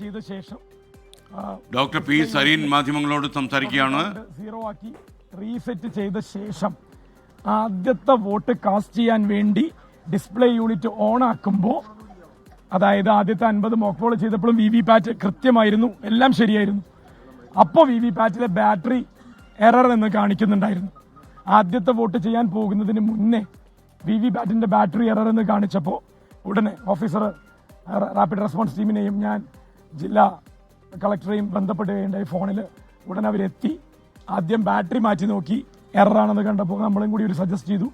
ചെയ്ത ശേഷം doctor P Zareen മാധ്യമങ്ങളോട് സംസാരിക്കുകയാണ്. സീറോ ആക്കി റീസെറ്റ് ചെയ്ത ശേഷം ആദ്യത്തെ വോട്ട് കാസ്റ്റ് ചെയ്യാൻ വേണ്ടി ഡിസ്പ്ലേ യൂണിറ്റ് ഓൺ ആക്കുമ്പോൾ അതായത് ആദ്യത്തെ അൻപത് മോക്കോൾ ചെയ്തപ്പോഴും വി വി പാറ്റ് കൃത്യമായിരുന്നു എല്ലാം ശരിയായിരുന്നു. അപ്പോൾ വി വി പാറ്റിലെ ബാറ്ററി എറർ എന്ന് കാണിക്കുന്നുണ്ടായിരുന്നു. ആദ്യത്തെ വോട്ട് ചെയ്യാൻ പോകുന്നതിന് മുന്നേ വി വി പാറ്റിന്റെ ബാറ്ററി എറർ എന്ന് കാണിച്ചപ്പോൾ ഉടനെ ഓഫീസർ റാപ്പിഡ് റെസ്പോൺസ് ടീമിനെയും ഞാൻ ജില്ലാ കളക്ടറെയും ബന്ധപ്പെടുകയുണ്ടായി. ഫോണിൽ ഉടനെ അവരെത്തി. ആദ്യം ബാറ്ററി മാറ്റി നോക്കി. എററാണെന്ന് കണ്ടപ്പോൾ നമ്മളും കൂടി ഒരു സജസ്റ്റ് ചെയ്തു.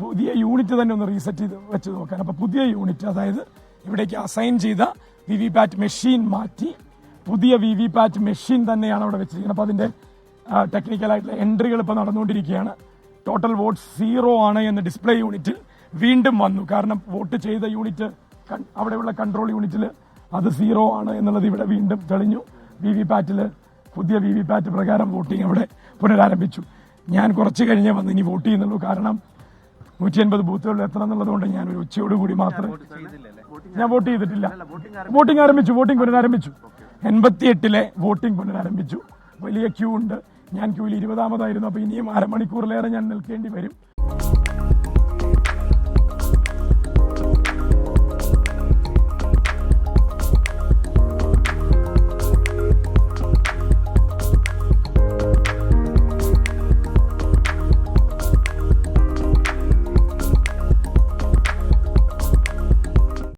പുതിയ യൂണിറ്റ് തന്നെ ഒന്ന് റീസെറ്റ് ചെയ്ത് വെച്ച് നോക്കാൻ. അപ്പോൾ പുതിയ യൂണിറ്റ് അതായത് ഇവിടേക്ക് അസൈൻ ചെയ്ത വി വി പാറ്റ് മെഷീൻ മാറ്റി പുതിയ വി വി പാറ്റ് മെഷീൻ തന്നെയാണ് അവിടെ വെച്ചിരിക്കുന്നത്. അപ്പോൾ അതിന്റെ ടെക്നിക്കലായിട്ടുള്ള എൻട്രികൾ ഇപ്പോൾ നടന്നുകൊണ്ടിരിക്കുകയാണ്. ടോട്ടൽ വോട്ട് സീറോ ആണ് എന്ന ഡിസ്പ്ലേ യൂണിറ്റിൽ വീണ്ടും വന്നു. കാരണം വോട്ട് ചെയ്ത യൂണിറ്റ് അവിടെയുള്ള കൺട്രോൾ യൂണിറ്റിൽ അത് സീറോ ആണ് എന്നുള്ളത് ഇവിടെ വീണ്ടും തെളിഞ്ഞു. വി വി പാറ്റിൽ പുതിയ വി വി പാറ്റ് പ്രകാരം വോട്ടിംഗ് അവിടെ പുനരാരംഭിച്ചു. ഞാൻ കുറച്ച് കഴിഞ്ഞേ വന്ന് ഇനി വോട്ട് ചെയ്യുന്നുള്ളൂ. കാരണം നൂറ്റി അൻപത് ബൂത്തുകളിൽ എത്തണം എന്നുള്ളതുകൊണ്ട് ഞാൻ ഒരു ഉച്ചയോടുകൂടി മാത്രം ഞാൻ വോട്ട് ചെയ്തിട്ടില്ല. വോട്ടിംഗ് ആരംഭിച്ചു. വോട്ടിംഗ് പുനരാരംഭിച്ചു. എൺപത്തി എട്ടിലെ വോട്ടിംഗ് പുനരാരംഭിച്ചു. വലിയ ക്യൂ ഉണ്ട്. ഞാൻ ക്യൂവിൽ ഇരുപതാമതായിരുന്നു. അപ്പൊ ഇനിയും അരമണിക്കൂറിലേറെ ഞാൻ നിൽക്കേണ്ടി വരും.